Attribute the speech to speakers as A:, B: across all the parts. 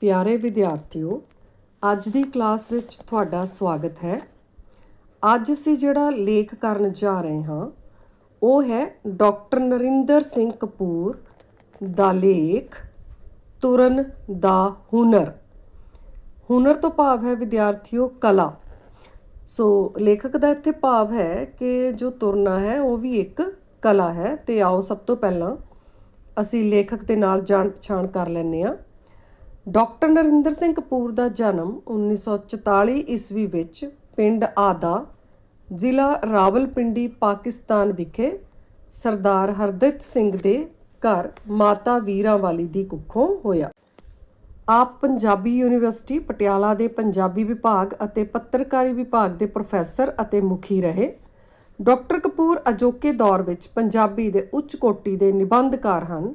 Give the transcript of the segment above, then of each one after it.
A: ਪਿਆਰੇ ਵਿਦਿਆਰਥੀਓ, ਅੱਜ ਦੀ ਕਲਾਸ ਵਿੱਚ ਤੁਹਾਡਾ ਸਵਾਗਤ ਹੈ। ਅੱਜ ਅਸੀਂ ਜਿਹੜਾ ਲੇਖ ਕਰਨ ਜਾ ਰਹੇ ਹਾਂ, ਉਹ ਹੈ ਡਾਕਟਰ ਨਰਿੰਦਰ ਸਿੰਘ ਕਪੂਰ ਦਾ ਲੇਖ, ਤੁਰਨ ਦਾ ਹੁਨਰ। ਹੁਨਰ ਤੋਂ ਭਾਵ ਹੈ ਵਿਦਿਆਰਥੀਓ, ਕਲਾ। ਸੋ ਲੇਖਕ ਦਾ ਇੱਥੇ ਭਾਵ ਹੈ ਕਿ ਜੋ ਤੁਰਨਾ ਹੈ, ਉਹ ਵੀ ਇੱਕ ਕਲਾ ਹੈ। ਤੇ ਆਓ ਸਭ ਤੋਂ ਪਹਿਲਾਂ ਅਸੀਂ ਲੇਖਕ ਦੇ ਨਾਲ ਜਾਣ ਪਛਾਣ ਕਰ ਲੈਂਦੇ ਹਾਂ। ਡਾਕਟਰ ਨਰਿੰਦਰ ਸਿੰਘ ਕਪੂਰ ਦਾ ਜਨਮ 1944 ਈਸਵੀ ਵਿੱਚ ਪਿੰਡ ਆਦਾ ਜ਼ਿਲ੍ਹਾ ਰਾਵਲਪਿੰਡੀ, ਪਾਕਿਸਤਾਨ ਵਿਖੇ ਸਰਦਾਰ ਹਰਦਿਤ ਸਿੰਘ ਦੇ ਘਰ ਮਾਤਾ ਵੀਰਾਂ ਵਾਲੀ ਦੀ ਕੁੱਖੋਂ ਹੋਇਆ। ਆਪ ਪੰਜਾਬੀ ਯੂਨੀਵਰਸਿਟੀ, ਪਟਿਆਲਾ ਦੇ ਪੰਜਾਬੀ ਵਿਭਾਗ ਅਤੇ ਪੱਤਰਕਾਰੀ ਵਿਭਾਗ ਦੇ ਪ੍ਰੋਫੈਸਰ ਅਤੇ ਮੁਖੀ ਰਹੇ। ਡਾਕਟਰ ਕਪੂਰ ਅਜੋਕੇ ਦੌਰ ਵਿੱਚ ਪੰਜਾਬੀ ਦੇ ਉੱਚ ਕੋਟੀ ਦੇ ਨਿਬੰਧਕਾਰ ਹਨ।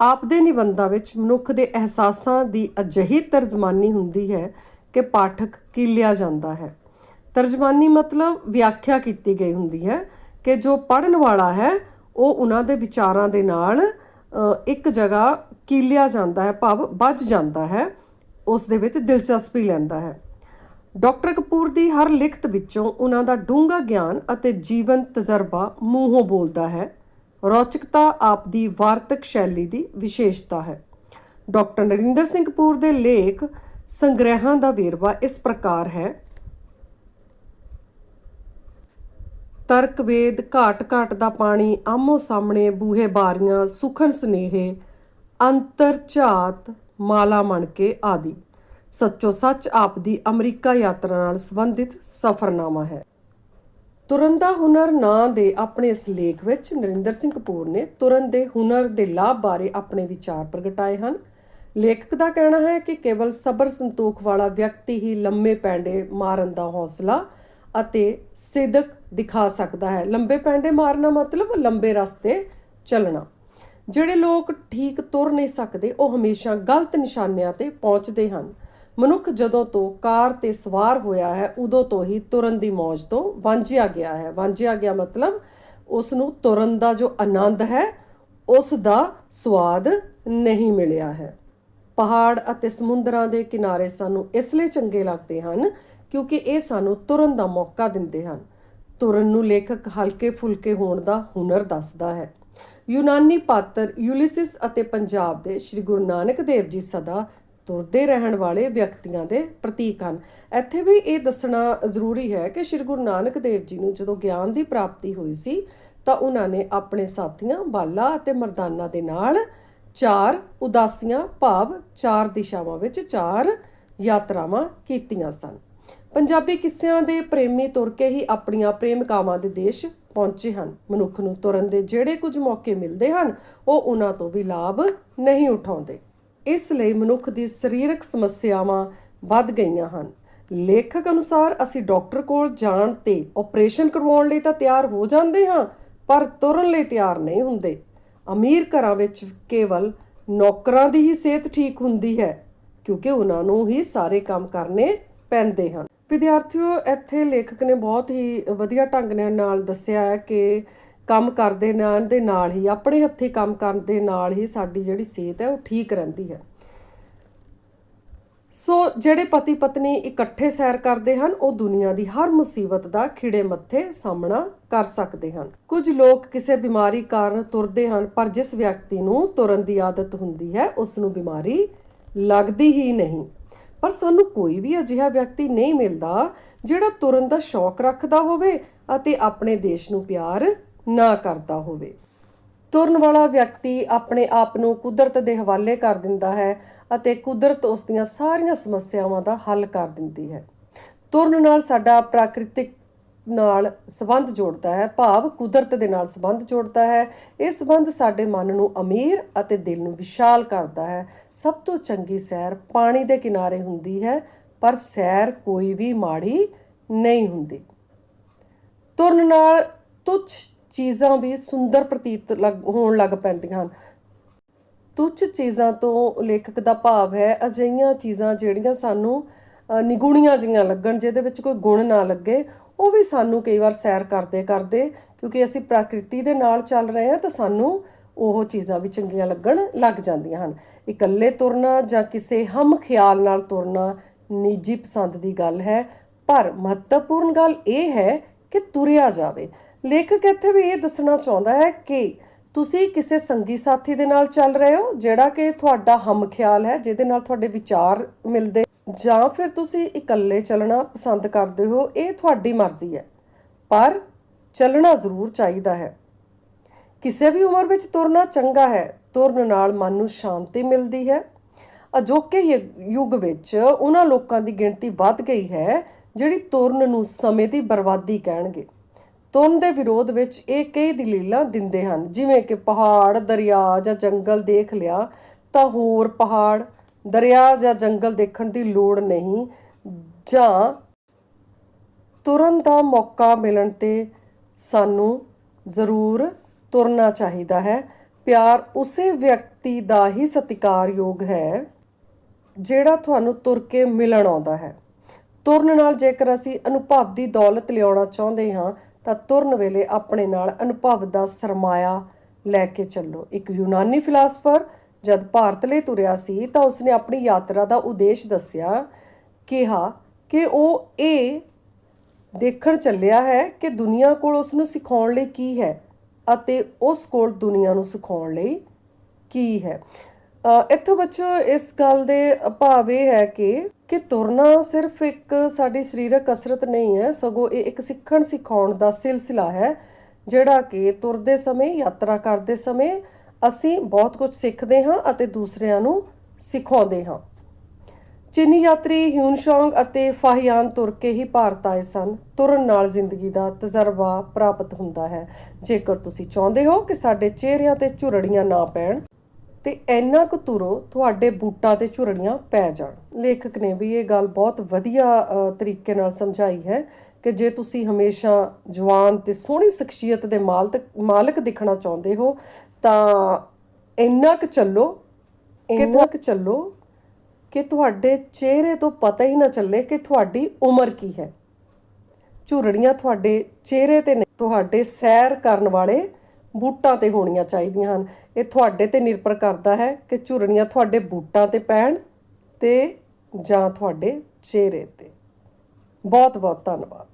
A: ਆਪ ਦੇ ਨਿਬੰਧਾਂ ਵਿੱਚ ਮਨੁੱਖ ਦੇ ਅਹਿਸਾਸਾਂ ਦੀ ਅਜਿਹੀ ਤਰਜਮਾਨੀ ਹੁੰਦੀ ਹੈ ਕਿ ਪਾਠਕ ਕੀਲਿਆ ਜਾਂਦਾ ਹੈ। ਤਰਜਮਾਨੀ ਮਤਲਬ ਵਿਆਖਿਆ ਕੀਤੀ ਗਈ ਹੁੰਦੀ ਹੈ ਕਿ ਜੋ ਪੜਨ ਵਾਲਾ ਹੈ, ਉਹ ਉਹਨਾਂ ਦੇ ਵਿਚਾਰਾਂ ਦੇ ਨਾਲ ਇੱਕ ਜਗ੍ਹਾ ਕੀਲਿਆ ਜਾਂਦਾ ਹੈ, ਭਾਵ ਵੱਜ ਜਾਂਦਾ ਹੈ, ਉਸ ਦੇ ਵਿੱਚ ਦਿਲਚਸਪੀ ਲੈਂਦਾ ਹੈ। ਡਾਕਟਰ ਕਪੂਰ ਦੀ ਹਰ ਲਿਖਤ ਵਿੱਚੋਂ ਉਹਨਾਂ ਦਾ ਡੂੰਘਾ ਗਿਆਨ ਅਤੇ ਜੀਵਨ ਤਜਰਬਾ ਮੂੰਹੋਂ ਬੋਲਦਾ ਹੈ। ਰੌਚਕਤਾ ਆਪ ਦੀ ਵਾਰਤਕ ਸ਼ੈਲੀ ਦੀ ਵਿਸ਼ੇਸ਼ਤਾ ਹੈ। ਡਾਕਟਰ ਨਰਿੰਦਰ ਸਿੰਘ ਕਪੂਰ ਦੇ ਲੇਖ ਸੰਗ੍ਰਹਿਾਂ ਦਾ ਵੇਰਵਾ ਇਸ ਪ੍ਰਕਾਰ ਹੈ। ਤਰਕ ਵੇਦ ਘਾਟ ਘਾਟ ਦਾ ਪਾਣੀ, ਆਮੋ ਸਾਹਮਣੇ ਬੂਹੇ ਬਾਰੀਆਂ, ਸੁਖਨ ਸਨੇਹੇ, ਅੰਤਰ ਝਾਤ, ਮਾਲਾ ਮਣ ਕੇ ਆਦਿ। ਸੱਚੋ ਸੱਚ ਆਪ ਦੀ ਅਮਰੀਕਾ ਯਾਤਰਾ ਨਾਲ ਸੰਬੰਧਿਤ ਸਫ਼ਰਨਾਮਾ ਹੈ। ਤੁਰਨ ਦਾ ਹੁਨਰ ਨਾਂ ਦੇ ਆਪਣੇ ਇਸ ਲੇਖ ਵਿੱਚ ਨਰਿੰਦਰ ਸਿੰਘ ਕਪੂਰ ਨੇ ਤੁਰਨ ਦੇ ਹੁਨਰ ਦੇ ਲਾਭ ਬਾਰੇ ਆਪਣੇ ਵਿਚਾਰ ਪ੍ਰਗਟਾਏ ਹਨ। ਲੇਖਕ ਦਾ ਕਹਿਣਾ ਹੈ ਕਿ ਕੇਵਲ ਸਬਰ ਸੰਤੋਖ ਵਾਲਾ ਵਿਅਕਤੀ ਹੀ ਲੰਮੇ ਪੈਂਡੇ ਮਾਰਨ ਦਾ ਹੌਸਲਾ ਅਤੇ ਸਿਦਕ ਦਿਖਾ ਸਕਦਾ ਹੈ। ਲੰਬੇ ਪੈਂਡੇ ਮਾਰਨਾ ਮਤਲਬ ਲੰਬੇ ਰਸਤੇ ਚੱਲਣਾ। ਜਿਹੜੇ ਲੋਕ ਠੀਕ ਤੁਰ ਨਹੀਂ ਸਕਦੇ, ਉਹ ਹਮੇਸ਼ਾ ਗਲਤ ਨਿਸ਼ਾਨਿਆਂ ਤੇ ਪਹੁੰਚਦੇ ਹਨ। ਮਨੁੱਖ ਜਦੋਂ ਤੋਂ ਕਾਰ ਤੇ ਸਵਾਰ ਹੋਇਆ ਹੈ, ਉਦੋਂ ਤੋਂ ਹੀ ਤੁਰਨ ਦੀ ਮੌਜ ਤੋਂ ਵਾਂਝਿਆ ਗਿਆ ਹੈ। ਵਾਂਝਿਆ ਗਿਆ ਮਤਲਬ ਉਸ ਨੂੰ ਤੁਰਨ ਦਾ ਜੋ ਆਨੰਦ ਹੈ, ਉਸ ਦਾ ਸਵਾਦ ਨਹੀਂ ਮਿਲਿਆ ਹੈ। ਪਹਾੜ ਅਤੇ ਸਮੁੰਦਰਾਂ ਦੇ ਕਿਨਾਰੇ ਸਾਨੂੰ ਇਸ ਲਈ ਚੰਗੇ ਲੱਗਦੇ ਹਨ, ਕਿਉਂਕਿ ਇਹ ਸਾਨੂੰ ਤੁਰਨ ਦਾ ਮੌਕਾ ਦਿੰਦੇ ਹਨ। ਤੁਰਨ ਨੂੰ ਲੇਖਕ ਹਲਕੇ ਫੁਲਕੇ ਹੋਣ ਦਾ ਹੁਨਰ ਦੱਸਦਾ ਹੈ। ਯੂਨਾਨੀ ਪਾਤਰ ਯੂਲਿਸਿਸ ਅਤੇ ਪੰਜਾਬ ਦੇ ਸ੍ਰੀ ਗੁਰੂ ਨਾਨਕ ਦੇਵ ਜੀ ਸਦਾ ਤੁਰਦੇ ਰਹਿਣ ਵਾਲੇ ਵਿਅਕਤੀਆਂ ਦੇ ਪ੍ਰਤੀਕ ਹਨ। ਇੱਥੇ ਵੀ ਇਹ ਦੱਸਣਾ ਜ਼ਰੂਰੀ ਹੈ ਕਿ ਸ੍ਰੀ ਗੁਰੂ ਨਾਨਕ ਦੇਵ ਜੀ ਨੂੰ ਜਦੋਂ ਗਿਆਨ ਦੀ ਪ੍ਰਾਪਤੀ ਹੋਈ ਸੀ, ਤਾਂ ਉਹਨਾਂ ਨੇ ਆਪਣੇ ਸਾਥੀਆਂ, ਬਾਲਾ ਅਤੇ ਮਰਦਾਨਾ ਦੇ ਨਾਲ ਚਾਰ ਉਦਾਸੀਆਂ ਭਾਵ ਚਾਰ ਦਿਸ਼ਾਵਾਂ ਵਿੱਚ ਚਾਰ ਯਾਤਰਾਵਾਂ ਕੀਤੀਆਂ ਸਨ। ਪੰਜਾਬੀ ਕਿੱਸਿਆਂ ਦੇ ਪ੍ਰੇਮੀ ਤੁਰ ਕੇ ਹੀ ਆਪਣੀਆਂ ਪ੍ਰੇਮਿਕਾਵਾਂ ਦੇ ਦੇਸ਼ ਪਹੁੰਚੇ ਹਨ। ਮਨੁੱਖ ਨੂੰ ਤੁਰਨ ਦੇ ਜਿਹੜੇ ਕੁਝ ਮੌਕੇ ਮਿਲਦੇ ਹਨ, ਉਹ ਉਹਨਾਂ ਤੋਂ ਵੀ ਲਾਭ ਨਹੀਂ ਉਠਾਉਂਦੇ। ਇਸ ਲਈ ਮਨੁੱਖ ਦੀ ਸਰੀਰਕ ਸਮੱਸਿਆਵਾਂ ਵੱਧ ਗਈਆਂ ਹਨ। ਲੇਖਕ ਅਨੁਸਾਰ ਅਸੀਂ ਡਾਕਟਰ ਕੋਲ ਜਾਣ ਤੇ ਆਪਰੇਸ਼ਨ ਕਰਵਾਉਣ ਲਈ ਤਾਂ ਤਿਆਰ ਹੋ ਜਾਂਦੇ ਹਾਂ, ਪਰ ਤੁਰਨ ਲਈ ਤਿਆਰ ਨਹੀਂ ਹੁੰਦੇ। ਅਮੀਰ ਘਰਾਂ ਵਿੱਚ ਕੇਵਲ ਨੌਕਰਾਂ ਦੀ ਹੀ ਸਿਹਤ ਠੀਕ ਹੁੰਦੀ ਹੈ, ਕਿਉਂਕਿ ਉਹਨਾਂ ਨੂੰ ਹੀ ਸਾਰੇ ਕੰਮ ਕਰਨੇ ਪੈਂਦੇ ਹਨ। ਵਿਦਿਆਰਥੀਓ, ਇੱਥੇ ਲੇਖਕ ਨੇ ਬਹੁਤ ਹੀ ਵਧੀਆ ਢੰਗ ਨਾਲ ਦੱਸਿਆ ਹੈ ਕਿ ਕੰਮ ਕਰਦੇ ਨਾਲ ਦੇ ਨਾਲ ਹੀ, ਆਪਣੇ ਹੱਥੀ ਕੰਮ ਕਰਨ ਦੇ ਨਾਲ ਹੀ ਸਾਡੀ ਜਿਹੜੀ ਸਿਹਤ ਹੈ ਉਹ ਠੀਕ ਰਹਿੰਦੀ ਹੈ। ਸੋ ਜਿਹੜੇ ਪਤੀ ਪਤਨੀ ਇਕੱਠੇ ਸੈਰ ਕਰਦੇ ਹਨ, ਉਹ ਦੁਨੀਆ ਦੀ ਹਰ ਮੁਸੀਬਤ ਦਾ ਖਿੜੇ ਮੱਥੇ ਸਾਹਮਣਾ ਕਰ ਸਕਦੇ ਹਨ। ਕੁਝ ਲੋਕ ਕਿਸੇ ਬਿਮਾਰੀ ਕਾਰਨ ਤੁਰਦੇ ਹਨ, ਪਰ ਜਿਸ ਵਿਅਕਤੀ ਨੂੰ ਤੁਰਨ ਦੀ ਆਦਤ ਹੁੰਦੀ ਹੈ ਉਸ ਨੂੰ ਬਿਮਾਰੀ ਲੱਗਦੀ ਹੀ ਨਹੀਂ। ਪਰ ਸਾਨੂੰ ਕੋਈ ਵੀ ਅਜਿਹਾ ਵਿਅਕਤੀ ਨਹੀਂ ਮਿਲਦਾ ਜਿਹੜਾ ਤੁਰਨ ਦਾ ਸ਼ੌਕ ਰੱਖਦਾ ਹੋਵੇ ਅਤੇ ਆਪਣੇ ਦੇਸ਼ ਨੂੰ ਪਿਆਰ ਨਾ ਕਰਦਾ ਹੋਵੇ। ਤੁਰਨ ਵਾਲਾ ਵਿਅਕਤੀ ਆਪਣੇ ਆਪ ਨੂੰ ਕੁਦਰਤ ਦੇ ਹਵਾਲੇ ਕਰ ਦਿੰਦਾ ਹੈ ਅਤੇ ਕੁਦਰਤ ਉਸ ਦੀਆਂ ਸਾਰੀਆਂ ਸਮੱਸਿਆਵਾਂ ਦਾ ਹੱਲ ਕਰ ਦਿੰਦੀ ਹੈ। ਤੁਰਨ ਨਾਲ ਸਾਡਾ ਪ੍ਰਾਕ੍ਰਿਤਿਕ ਨਾਲ ਸੰਬੰਧ ਜੋੜਦਾ ਹੈ, ਭਾਵ ਕੁਦਰਤ ਦੇ ਨਾਲ ਸੰਬੰਧ ਜੋੜਦਾ ਹੈ। ਇਹ ਸੰਬੰਧ ਸਾਡੇ ਮਨ ਨੂੰ ਅਮੀਰ ਅਤੇ ਦਿਲ ਨੂੰ ਵਿਸ਼ਾਲ ਕਰਦਾ ਹੈ। ਸਭ ਤੋਂ ਚੰਗੀ ਸੈਰ ਪਾਣੀ ਦੇ ਕਿਨਾਰੇ ਹੁੰਦੀ ਹੈ, ਪਰ ਸੈਰ ਕੋਈ ਵੀ ਮਾੜੀ ਨਹੀਂ ਹੁੰਦੀ। ਤੁਰਨ ਨਾਲ ਤੁੱਛ ਚੀਜ਼ਾਂ ਵੀ ਸੁੰਦਰ ਪ੍ਰਤੀਤ ਲੱਗ- ਹੋਣ ਲੱਗ ਪੈਂਦੀਆਂ ਹਨ। ਤੁੱਛ ਚੀਜ਼ਾਂ ਤੋਂ ਲੇਖਕ ਦਾ ਭਾਵ ਹੈ ਅਜਿਹੀਆਂ ਚੀਜ਼ਾਂ ਜਿਹੜੀਆਂ ਸਾਨੂੰ ਅ, ਨਿਗੁਣੀਆਂ ਜੀਆਂ ਲੱਗਣ ਜਿਹਦੇ ਵਿੱਚ ਕੋਈ ਗੁਣ ਨਾ ਲੱਗੇ ਉਹ ਵੀ ਸਾਨੂੰ ਕਈ ਵਾਰ ਸੈਰ ਕਰਦੇ ਕਰਦੇ ਕਿਉਂਕਿ ਅਸੀਂ ਪ੍ਰਕਿਰਤੀ ਦੇ ਨਾਲ ਚੱਲ ਰਹੇ ਹਾਂ ਤਾਂ ਸਾਨੂੰ ਉਹ ਚੀਜ਼ਾਂ ਵੀ ਚੰਗੀਆਂ ਲੱਗਣ ਲੱਗ ਜਾਂਦੀਆਂ ਹਨ। ਇਕੱਲੇ ਤੁਰਨਾ ਜਾਂ ਕਿਸੇ ਹਮ ਖਿਆਲ ਨਾਲ ਤੁਰਨਾ ਨਿੱਜੀ ਪਸੰਦ ਦੀ ਗੱਲ ਹੈ ਪਰ ਮਹੱਤਵਪੂਰਨ ਗੱਲ ਇਹ ਹੈ ਕਿ ਤੁਰਿਆ ਜਾਵੇ। ਲੇਖਕ ਇੱਥੇ ਵੀ ਇਹ ਦੱਸਣਾ ਚਾਹੁੰਦਾ ਹੈ ਕਿ ਤੁਸੀਂ ਕਿਸੇ ਸੰਗੀ ਸਾਥੀ ਦੇ ਨਾਲ ਚੱਲ ਰਹੇ ਹੋ, ਜਿਹੜਾ ਕਿ ਤੁਹਾਡਾ ਹਮ ਖਿਆਲ ਹੈ, ਜਿਹਦੇ ਨਾਲ ਤੁਹਾਡੇ ਵਿਚਾਰ ਮਿਲਦੇ, ਜਾਂ ਫਿਰ ਤੁਸੀਂ ਇਕੱਲੇ ਚੱਲਣਾ ਪਸੰਦ ਕਰਦੇ ਹੋ, ਇਹ ਤੁਹਾਡੀ ਮਰਜ਼ੀ ਹੈ। ਪਰ ਚੱਲਣਾ ਜ਼ਰੂਰ ਚਾਹੀਦਾ ਹੈ। ਕਿਸੇ ਵੀ ਉਮਰ ਵਿੱਚ ਤੁਰਨਾ ਚੰਗਾ ਹੈ, ਤੁਰਨ ਨਾਲ ਮਨ ਨੂੰ ਸ਼ਾਂਤੀ ਮਿਲਦੀ ਹੈ। ਅਜੋਕੇ ਯੁ- ਯੁੱਗ ਵਿੱਚ ਉਹਨਾਂ ਲੋਕਾਂ ਦੀ ਗਿਣਤੀ ਵੱਧ ਗਈ ਹੈ, ਜਿਹੜੀ ਤੁਰਨ ਨੂੰ ਸਮੇਂ ਦੀ ਬਰਬਾਦੀ ਕਹਿਣਗੇ। ਤੁਰਨ ਦੇ ਵਿਰੋਧ ਵਿੱਚ ਇਹ ਕਈ ਦਲੀਲਾਂ ਦਿੰਦੇ ਹਨ। ਜਿਵੇਂ ਕਿ ਪਹਾੜ, ਦਰਿਆ ਜਾਂ ਜੰਗਲ ਦੇਖ ਲਿਆ ਤਾਂ ਹੋਰ ਪਹਾੜ, ਦਰਿਆ ਜਾਂ ਜੰਗਲ ਦੇਖਣ ਦੀ ਲੋੜ ਨਹੀਂ ਜਾਂ ਤੁਰਨ ਦਾ ਮੌਕਾ ਮਿਲਣ ਤੇ ਸਾਨੂੰ ਜ਼ਰੂਰ ਤੁਰਨਾ ਚਾਹੀਦਾ ਹੈ। ਪਿਆਰ ਉਸੇ ਵਿਅਕਤੀ ਦਾ ਹੀ ਸਤਿਕਾਰਯੋਗ ਹੈ ਜਿਹੜਾ ਤੁਹਾਨੂੰ ਤੁਰ ਕੇ ਮਿਲਣ ਆਉਂਦਾ ਹੈ। ਤੁਰਨ ਨਾਲ ਜੇਕਰ ਅਸੀਂ ਅਨੁਭਵ ਦੀ ਦੌਲਤ ਲਿਆਉਣਾ ਚਾਹੁੰਦੇ ਹਾਂ ਤਾਂ ਤੁਰਨ ਵੇਲੇ ਆਪਣੇ ਨਾਲ ਅਨੁਭਵ ਦਾ ਸਰਮਾਇਆ ਲੈ ਕੇ ਚੱਲੋ। ਇੱਕ ਯੂਨਾਨੀ ਫਿਲਾਸਫਰ ਜਦ ਭਾਰਤ ਲਈ ਤੁਰਿਆ ਸੀ ਤਾਂ ਉਸਨੇ ਆਪਣੀ ਯਾਤਰਾ ਦਾ ਉਦੇਸ਼ ਦੱਸਿਆ, ਕਿਹਾ ਕਿ ਉਹ ਇਹ ਦੇਖਣ ਚੱਲਿਆ ਹੈ ਕਿ ਦੁਨੀਆ ਕੋਲ ਉਸ ਨੂੰ ਸਿਖਾਉਣ ਲਈ ਕੀ ਹੈ ਅਤੇ ਉਸ ਕੋਲ ਦੁਨੀਆ ਨੂੰ ਸਿਖਾਉਣ ਲਈ ਕੀ ਹੈ। ਇੱਥੋਂ ਬੱਚੋ ਇਸ ਗੱਲ ਦੇ ਭਾਵ ਇਹ ਹੈ ਕਿ ਕਿ ਤੁਰਨਾ ਸਿਰਫ ਇੱਕ ਸਾਡੀ ਸਰੀਰਕ ਕਸਰਤ ਨਹੀਂ ਹੈ, ਸਗੋਂ ਇਹ ਇੱਕ ਸਿੱਖਣ ਸਿਖਾਉਣ ਦਾ ਸਿਲਸਿਲਾ ਹੈ, ਜਿਹੜਾ ਕਿ ਤੁਰਦੇ ਸਮੇਂ, ਯਾਤਰਾ ਕਰਦੇ ਸਮੇਂ ਅਸੀਂ ਬਹੁਤ ਕੁਝ ਸਿੱਖਦੇ ਹਾਂ ਅਤੇ ਦੂਸਰਿਆਂ ਨੂੰ ਸਿਖਾਉਂਦੇ ਹਾਂ। ਚੀਨੀ ਯਾਤਰੀ ਹਿਊਨਸ਼ੌਂਗ ਅਤੇ ਫਾਹੀਆਨ ਤੁਰ ਕੇ ਹੀ ਭਾਰਤ ਆਏ ਸਨ। ਤੁਰਨ ਨਾਲ ਜ਼ਿੰਦਗੀ ਦਾ ਤਜਰਬਾ ਪ੍ਰਾਪਤ ਹੁੰਦਾ ਹੈ। ਜੇਕਰ ਤੁਸੀਂ ਚਾਹੁੰਦੇ ਹੋ ਕਿ ਸਾਡੇ ਚਿਹਰਿਆਂ ਤੇ ਝੁਰੜੀਆਂ ਨਾ ਪੈਣ ਤੇ ਇੰਨਾ ਕੁ ਤੁਰੋ ਤੁਹਾਡੇ ਬੂਟਾਂ ਤੇ ਝੁਰੜੀਆਂ ਪੈ ਜਾਣ। ਲੇਖਕ ਨੇ ਵੀ ਇਹ ਗੱਲ ਬਹੁਤ ਵਧੀਆ ਤਰੀਕੇ ਨਾਲ ਸਮਝਾਈ ਹੈ ਕਿ ਜੇ ਤੁਸੀਂ ਹਮੇਸ਼ਾ ਜਵਾਨ ਤੇ ਸੋਹਣੀ ਸ਼ਖਸੀਅਤ ਦੇ ਮਾਲਕ ਮਾਲਕ ਦਿਖਣਾ ਚਾਹੁੰਦੇ ਹੋ ਤਾਂ ਇੰਨਾ ਕੁ ਚੱਲੋ ਇੰਨਾ ਕੁ ਚੱਲੋ ਕਿ ਤੁਹਾਡੇ ਚਿਹਰੇ ਤੋਂ ਪਤਾ ਹੀ ਨਾ ਚੱਲੇ ਕਿ ਤੁਹਾਡੀ ਉਮਰ ਕੀ ਹੈ। ਝੁਰੜੀਆਂ ਤੁਹਾਡੇ ਚਿਹਰੇ ਤੇ ਨਹੀਂ ਤੁਹਾਡੇ ਸੈਰ ਕਰਨ ਵਾਲੇ ਬੂਟਾਂ ਤੇ ਹੋਣੀਆਂ ਚਾਹੀਦੀਆਂ ਹਨ। ਇਹ ਤੁਹਾਡੇ ਤੇ ਨਿਰਭਰ ਕਰਦਾ ਹੈ ਕਿ ਝੁਰੜੀਆਂ ਤੁਹਾਡੇ ਬੂਟਾਂ ਤੇ ਪੈਣ ਤੇ ਜਾਂ ਤੁਹਾਡੇ ਚਿਹਰੇ ਤੇ। ਬਹੁਤ ਬਹੁਤ ਧੰਨਵਾਦ।